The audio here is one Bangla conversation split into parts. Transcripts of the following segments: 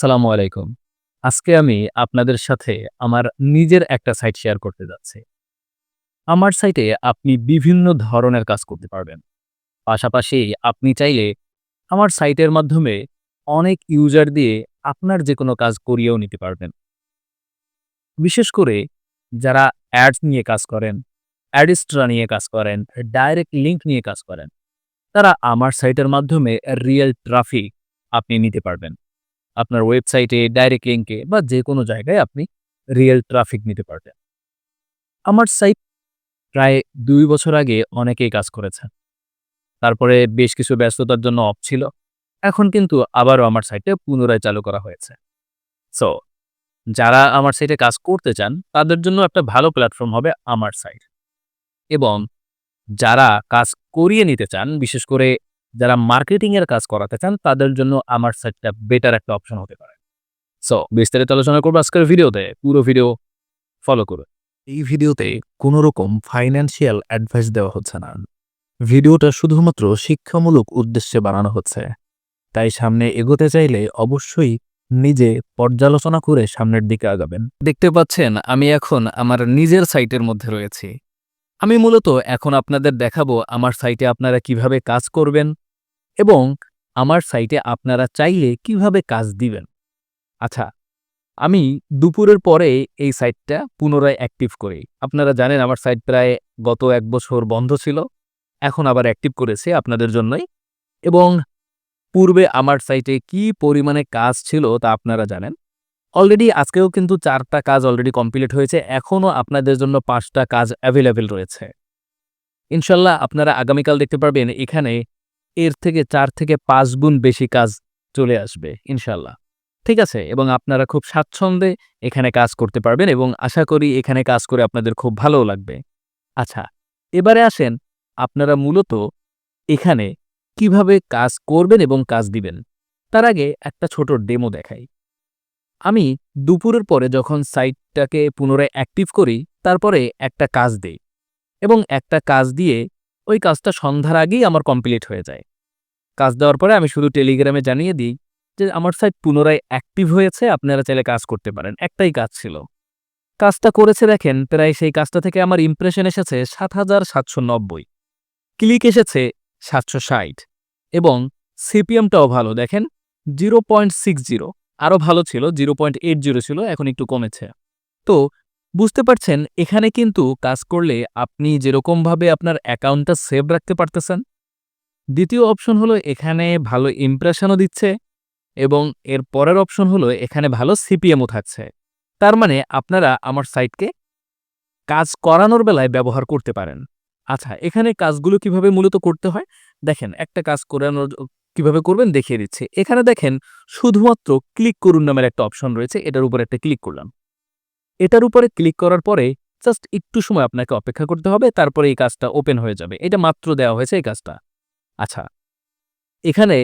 আসসালামু আলাইকুম। আজকে আমি আপনাদের সাথে আমার নিজের একটা সাইট শেয়ার করতে যাচ্ছি। আমার সাইটে আপনি বিভিন্ন ধরনের কাজ করতে পারবেন। পাশাপাশি আপনি চাইলে আমার সাইটের মাধ্যমে অনেক ইউজার দিয়ে আপনার যে কোনো কাজ করিয়েও নিতে পারবেন। বিশেষ করে যারা অ্যাডস নিয়ে কাজ করেন, অ্যাডিস্ট্রা নিয়ে কাজ করেন, ডাইরেক্ট লিঙ্ক নিয়ে কাজ করেন, তারা আমার সাইটের মাধ্যমে রিয়েল ট্রাফিক আপনি নিতে পারবেন। আপনার ওয়েবসাইটে ডাইরেক্ট লিঙ্কে বা যে কোনো জায়গায় আপনি রিয়েল ট্রাফিক নিতে পারবেন। আমার সাইট প্রায় দুই বছর আগে অনেকেই কাজ করেছে তারপরে বেশ কিছু ব্যস্ততার জন্য অফ ছিল। এখন কিন্তু আবারও আমার সাইটে পুনরায় চালু করা হয়েছে। সো যারা আমার সাইটে কাজ করতে চান, তাদের জন্য একটা ভালো প্ল্যাটফর্ম হবে আমার সাইট এবং যারা কাজ করিয়ে নিতে চান, বিশেষ করে যারা মার্কেটিং এর কাজ করাতে চান, তাদের জন্য আমার সাইটটা বেটার একটা অপশন হতে পারে। সো বিস্তারিত আলোচনা করব আজকের ভিডিওতে পুরো ভিডিও ফলো করুন। এই ভিডিওতে কোনো রকম ফাইন্যান্সিয়াল অ্যাডভাইস দেওয়া হচ্ছে না। ভিডিওটা শুধুমাত্র শিক্ষামূলক উদ্দেশ্যে বানানো হচ্ছে। তাই সামনে এগোতে চাইলে অবশ্যই নিজে পর্যালোচনা করে সামনের দিকে আগাবেন। দেখতে পাচ্ছেন, আমি এখন আমার নিজের সাইটের মধ্যে রয়েছি। আমি মূলত এখন আপনাদের দেখাবো আমার সাইটে আপনারা কীভাবে কাজ করবেন এবং আমার সাইটে আপনারা চাইলে কীভাবে কাজ দিবেন। আচ্ছা আমি দুপুরের পরে এই সাইটটা পুনরায় অ্যাক্টিভ করি। আপনারা জানেন আমার সাইট প্রায় গত এক বছর বন্ধ ছিল, এখন আবার অ্যাক্টিভ করেছে আপনাদের জন্যই। এবং পূর্বে আমার সাইটে কি পরিমাণে কাজ ছিল তা আপনারা জানেন। অলরেডি আজকেও কিন্তু চারটা কাজ অলরেডি কমপ্লিট হয়েছে। এখনও আপনাদের জন্য পাঁচটা কাজ অ্যাভেলেবেল রয়েছে। ইনশাল্লাহ আপনারা আগামীকাল দেখতে পারবেন এখানে এর থেকে চার থেকে পাঁচ গুণ বেশি কাজ চলে আসবে, ইনশাল্লাহ। ঠিক আছে? এবং আপনারা খুব স্বাচ্ছন্দ্যে এখানে কাজ করতে পারবেন এবং আশা করি এখানে কাজ করে আপনাদের খুব ভালোও লাগবে। আচ্ছা এবারে আসেন আপনারা মূলত এখানে কীভাবে কাজ করবেন এবং কাজ দিবেন। তার আগে একটা ছোট ডেমো দেখাই। আমি দুপুরের পরে যখন সাইটটাকে পুনরায় অ্যাক্টিভ করি, তারপরে একটা কাজ দেই এবং একটা কাজ দিয়ে ওই কাজটা সন্ধ্যার আগেই আমার কমপ্লিট হয়ে যায়। কাজ দেওয়ার পরে আমি শুধু টেলিগ্রামে জানিয়ে দিই যে, আমার সাইট পুনরায় অ্যাক্টিভ হয়েছে, আপনারা চাইলে কাজ করতে পারেন। একটাই কাজ ছিল। কাজটা করেছে দেখেন, প্রায় সেই কাজটা থেকে আমার ইমপ্রেশন এসেছে সাত হাজার সাতশো নব্বই। ক্লিক এসেছে সাতশো ষাট। এবং সিপিএমটাও ভালো, দেখেন জিরো পয়েন্ট সিক্স জিরো আরও ভালো ছিল, জিরো পয়েন্ট এইট জিরো ছিল, এখন একটু কমেছে। তো, বুঝতে পারছেন, এখানে কিন্তু কাজ করলে আপনি যেরকমভাবে আপনার অ্যাকাউন্টটা সেভ রাখতে পারতেছেন। দ্বিতীয় অপশন হলো, এখানে ভালো ইমপ্রেশনও দিচ্ছে এবং এর পরের অপশন হলো, এখানে ভালো সিপিএমও থাকছে। তার মানে আপনারা আমার সাইটকে কাজ করানোর বেলায় ব্যবহার করতে পারেন। আচ্ছা এখানে কাজগুলো কীভাবে মূলত করতে হয়? দেখেন, একটা কাজ করানোর কীভাবে করবেন দেখিয়ে দিচ্ছি। এখানে দেখেন শুধুমাত্র ক্লিক করুন নামের একটা অপশন রয়েছে, এটার উপর একটা ক্লিক করলাম। এটার উপরে ক্লিক করার পরে জাস্ট একটু সময় আপনাকে অপেক্ষা করতে হবে, তারপরে এই কাজটা ওপেন হয়ে যাবে। এটা মাত্র দেওয়া হয়েছে এই কাজটা। আচ্ছা এখানে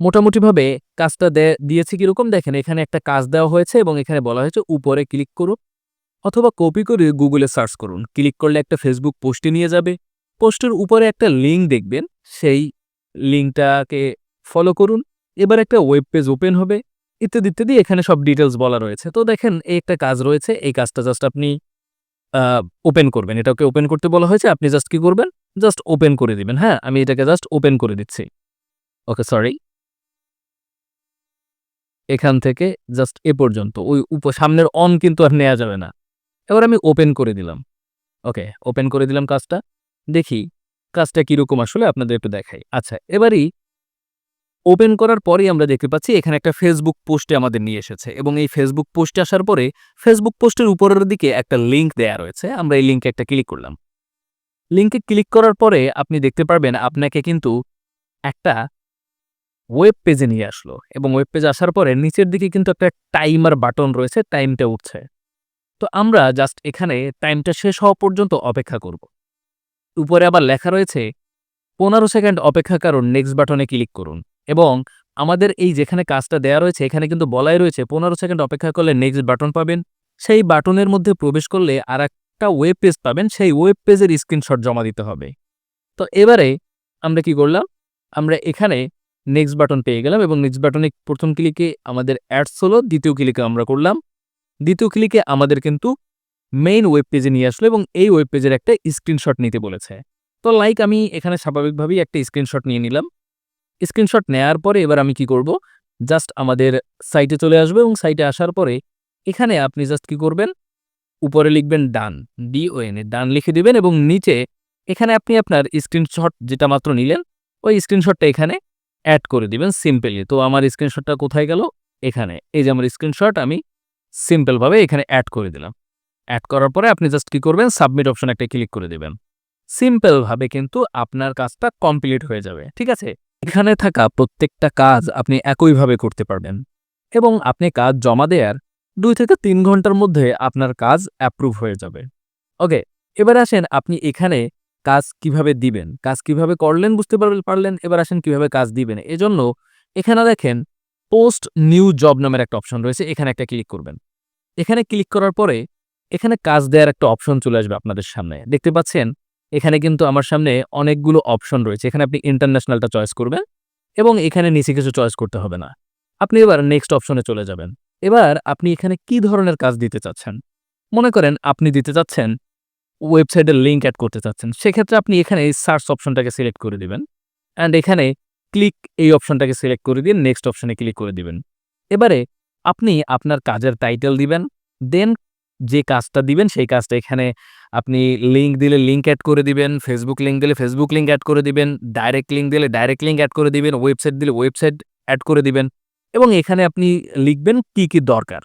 মোটামুটিভাবে কাজটা দিয়েছে কীরকম? দেখেন এখানে একটা কাজ দেওয়া হয়েছে এবং এখানে বলা হয়েছে উপরে ক্লিক করুন অথবা কপি করে গুগলে সার্চ করুন। ক্লিক করলে একটা ফেসবুক পোস্টে নিয়ে যাবে। পোস্টের উপরে একটা লিঙ্ক দেখবেন, সেই লিঙ্কটাকে ফলো করুন। এবার একটা ওয়েব পেজ ওপেন হবে। ইত্যাদি ইত্যাদি, এখানে সব ডিটেলস বলা রয়েছে। তো দেখেন, এই একটা কাজ রয়েছে। এই কাজটা জাস্ট আপনি ওপেন করবেন। এটাকে ওপেন করতে বলা হয়েছে। আপনি জাস্ট কি করবেন? জাস্ট ওপেন করে দিবেন। হ্যাঁ আমি এটাকে জাস্ট ওপেন করে দিচ্ছি। ওকে সরি এখান থেকে জাস্ট এ পর্যন্ত। ওই উপ, সামনের অন কিন্তু আর নেওয়া যাবে না। এবার আমি ওপেন করে দিলাম। ওকে ওপেন করে দিলাম কাজটা। দেখি, কাজটা কীরকম আসলে আপনাদের একটু দেখাই। আচ্ছা এবারই ওপেন করার পরেই আমরা দেখতে পাচ্ছি এখানে একটা ফেসবুক পোস্টে আমাদের নিয়ে এসেছে এবং এই ফেসবুক পোস্টে আসার পরে ফেসবুক পোস্টের উপরের দিকে একটা লিঙ্ক দেয়া রয়েছে। আমরা এই লিঙ্কে একটা ক্লিক করলাম। লিঙ্কে ক্লিক করার পরে আপনি দেখতে পারবেন আপনাকে কিন্তু একটা ওয়েব পেজে নিয়ে আসলো এবং ওয়েব পেজে আসার পরে নিচের দিকে কিন্তু একটা টাইমার বাটন রয়েছে টাইমটা উঠছে। তো আমরা জাস্ট এখানে টাইমটা শেষ হওয়া পর্যন্ত অপেক্ষা করব। উপরে আবার লেখা রয়েছে, পনেরো সেকেন্ড অপেক্ষা কারণ নেক্সট বাটনে ক্লিক করুন। এবং আমাদের এই যেখানে কাজটা দেওয়া রয়েছে, এখানে কিন্তু বলাই রয়েছে পনেরো সেকেন্ড অপেক্ষা করলে নেক্সট বাটন পাবেন। সেই বাটনের মধ্যে প্রবেশ করলে আর একটা ওয়েব পেজ পাবেন, সেই ওয়েব পেজের স্ক্রিনশট জমা দিতে হবে। তো এবারে আমরা কি করলাম? আমরা এখানে নেক্সট বাটন পেয়ে গেলাম এবং নেক্সট বাটনে প্রথম ক্লিকে আমাদের অ্যাডস হলো, দ্বিতীয় ক্লিকে আমরা করলাম। দ্বিতীয় ক্লিকে আমাদের কিন্তু মেইন ওয়েব পেজে নিয়ে আসলো এবং এই ওয়েব পেজের একটা স্ক্রিনশট নিতে বলেছে। তো লাইক আমি এখানে স্বাভাবিকভাবেই একটা স্ক্রিনশট নিয়ে নিলাম। স্ক্রিনশট নেওয়ার পরে এবার আমি কি করব? জাস্ট আমাদের সাইটে চলে আসবে এবং সাইটে আসার পরে এখানে আপনি জাস্ট কি করবেন? উপরে লিখবেন ডান ডি ও এন এ ডান লিখে দিবেন এবং নিচে এখানে আপনি আপনার স্ক্রিনশট যেটা মাত্র নিলেন, ওই স্ক্রিনশটটা এখানে অ্যাড করে দিবেন সিম্পলি তো আমার স্ক্রিনশটটা কোথায় গেল? এখানে। এই যে আমার স্ক্রিনশট, আমি সিম্পলভাবে এখানে অ্যাড করে দিলাম। অ্যাড করার পরে আপনি জাস্ট কি করবেন? সাবমিট অপশন একটা ক্লিক করে দেবেন। সিম্পলভাবে কিন্তু আপনার কাজটা কমপ্লিট হয়ে যাবে, ঠিক আছে? এখানে থাকা প্রত্যেকটা কাজ আপনি একইভাবে করতে পারবেন। এবং আপনি কাজ জমা দেওয়ার দুই থেকে তিন ঘণ্টার মধ্যে আপনার কাজ অ্যাপ্রুভ হয়ে যাবে। ওকে, এবার আসেন আপনি এখানে কাজ কীভাবে দিবেন? কাজ কীভাবে করলেন বুঝতে পারলেন, এবার আসেন কীভাবে কাজ দিবেন? এজন্য এখানে দেখেন পোস্ট নিউ জব নামের একটা অপশন রয়েছে, এখানে একটা ক্লিক করবেন। এখানে ক্লিক করার পরে এখানে কাজ দেওয়ার একটা অপশন চলে আসবে আপনাদের সামনে। দেখতে পাচ্ছেন? এখানে কিন্তু আমার সামনে অনেকগুলো অপশন রয়েছে। এখানে আপনি ইন্টারন্যাশনালটা চয়েস করবেন এবং এখানে নিচে কিছু চয়েস করতে হবে না। আপনি এবার নেক্সট অপশনে চলে যাবেন। এবার আপনি এখানে কি ধরনের কাজ দিতে চাচ্ছেন? মনে করেন আপনি দিতে চাচ্ছেন ওয়েবসাইটের লিঙ্ক অ্যাড করতে চাচ্ছেন। সেক্ষেত্রে আপনি এখানে এই সার্চ অপশনটাকে সিলেক্ট করে দিবেন অ্যান্ড এখানে ক্লিক এই অপশনটাকে সিলেক্ট করে দিয়ে নেক্সট অপশনে ক্লিক করে দিবেন। এবারে আপনি আপনার কাজের টাইটেল দিবেন দেন যে কাজটা দিবেন, সেই কাজটা এখানে আপনি লিঙ্ক দিলে লিঙ্ক অ্যাড করে দিবেন ফেসবুক লিঙ্ক দিলে ফেসবুক লিঙ্ক অ্যাড করে দিবেন ডাইরেক্ট লিঙ্ক দিলে ডাইরেক্ট লিঙ্ক অ্যাড করে দিবেন ওয়েবসাইট দিলে ওয়েবসাইট অ্যাড করে দিবেন এবং এখানে আপনি লিখবেন কি কি দরকার।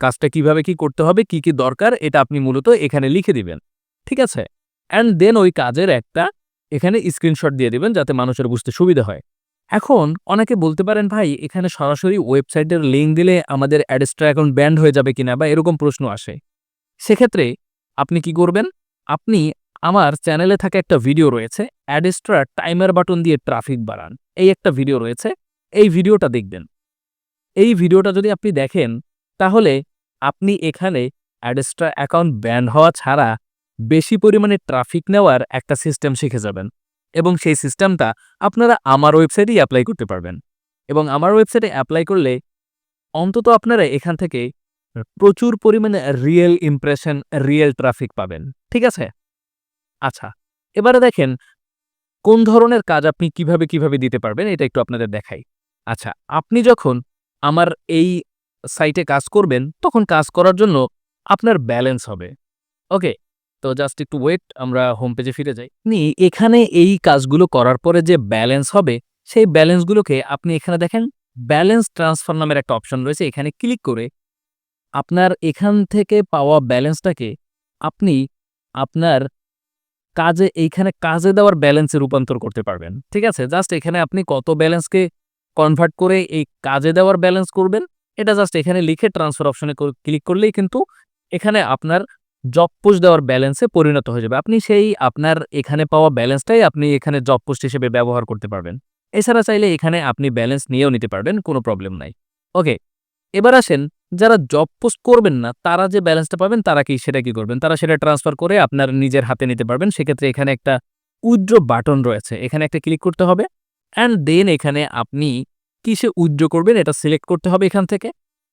কাজটা কীভাবে কি করতে হবে, কি কি দরকার, এটা আপনি মূলত এখানে লিখে দিবেন, ঠিক আছে? অ্যান্ড দেন ওই কাজের একটা এখানে স্ক্রিনশট দিয়ে দিবেন যাতে মানুষের বুঝতে সুবিধা হয়। এখন অনেকে বলতে পারেন, ভাই, এখানে সরাসরি ওয়েবসাইটের লিঙ্ক দিলে আমাদের অ্যাডস্ট্রা অ্যাকাউন্ট ব্যান্ড হয়ে যাবে কিনা? বা এরকম প্রশ্ন আসে। সেক্ষেত্রে আপনি কি করবেন? আপনি আমার চ্যানেলে থাকা একটা ভিডিও রয়েছে অ্যাডেস্ট্রা টাইমার বাটন দিয়ে ট্রাফিক বাড়ান। এই একটা ভিডিও রয়েছে, এই ভিডিওটা দেখবেন। এই ভিডিওটা যদি আপনি দেখেন, তাহলে আপনি এখানে অ্যাডেস্ট্রা অ্যাকাউন্ট ব্যান হওয়া ছাড়া বেশি পরিমাণে ট্রাফিক নেওয়ার একটা সিস্টেম শিখে যাবেন এবং সেই সিস্টেমটা আপনারা আমার ওয়েবসাইটেই অ্যাপ্লাই করতে পারবেন। এবং আমার ওয়েবসাইটে অ্যাপ্লাই করলে অন্তত আপনারা এখান থেকে প্রচুর পরিমাণে রিয়েল ইমপ্রেশন রিয়েল ট্রাফিক পাবেন, ঠিক আছে? আচ্ছা এবারে দেখেন কোন ধরনের কাজ আপনি কীভাবে কীভাবে দিতে পারবেন, এটা একটু আপনাদের দেখাই। আচ্ছা আপনি যখন আমার এই সাইটে কাজ করবেন, তখন কাজ করার জন্য আপনার ব্যালেন্স হবে। ওকে তো জাস্ট একটু ওয়েট আমরা হোম পেজে ফিরে যাই। আপনি এখানে এই কাজগুলো করার পরে যে ব্যালেন্স হবে, সেই ব্যালেন্সগুলোকে আপনি এখানে দেখেন ব্যালেন্স ট্রান্সফার নামের একটা অপশন রয়েছে। এখানে ক্লিক করে আপনার এখান থেকে পাওয়া ব্যালেন্সটাকে আপনি আপনার কাজে, এইখানে কাজে দেওয়ার ব্যালেন্সে রূপান্তর করতে পারবেন। ঠিক আছে? জাস্ট এখানে আপনি কত ব্যালেন্সকে কনভার্ট করে এই কাজে দেওয়ার ব্যালেন্স করবেন, এটা জাস্ট এখানে লিখে ট্রান্সফার অপশনে ক্লিক করলেই কিন্তু এখানে আপনার জব পোস্ট দেওয়ার ব্যালেন্সে পরিণত হয়ে যাবে। আপনি সেই আপনার এখানে পাওয়া ব্যালেন্সটাই আপনি এখানে জব পোস্ট হিসেবে ব্যবহার করতে পারবেন। এছাড়া চাইলে এখানে আপনি ব্যালেন্স নিয়েও নিতে পারবেন, কোনো প্রবলেম নাই। ওকে এবার আসেন যারা জব পোস্ট করবেন না, তারা যে ব্যালেন্সটা পাবেন, তারা কি সেটা কি করবেন? তারা সেটা ট্রান্সফার করে আপনার নিজের হাতে নিতে পারবেন। সেক্ষেত্রে এখানে একটা উইথড্র বাটন রয়েছে। এখানে একটা ক্লিক করতে হবে অ্যান্ড দেন এখানে আপনি কিসে উইথড্র করবেন, এটা সিলেক্ট করতে হবে এখান থেকে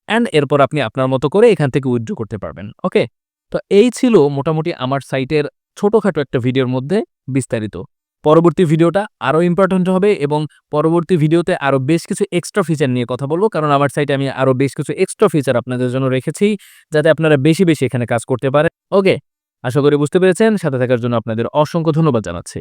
অ্যান্ড এরপর আপনি আপনার মতো করে এখান থেকে উইথড্র করতে পারবেন। ওকে তো এই ছিল মোটামুটি আমার সাইটের ছোটোখাটো একটা ভিডিওর মধ্যে বিস্তারিত। পরবর্তী ভিডিওটা আরও ইম্পর্ট্যান্ট হবে এবং পরবর্তী ভিডিওতে আরও বেশ কিছু এক্সট্রা ফিচার নিয়ে কথা বলব। কারণ আমার সাইটে আমি আরও বেশ কিছু এক্সট্রা ফিচার আপনাদের জন্য রেখেছি, যাতে আপনারা বেশি বেশি এখানে কাজ করতে পারেন। ওকে আশা করি বুঝতে পেরেছেন। সাথে থাকার জন্য আপনাদের অসংখ্য ধন্যবাদ জানাচ্ছি।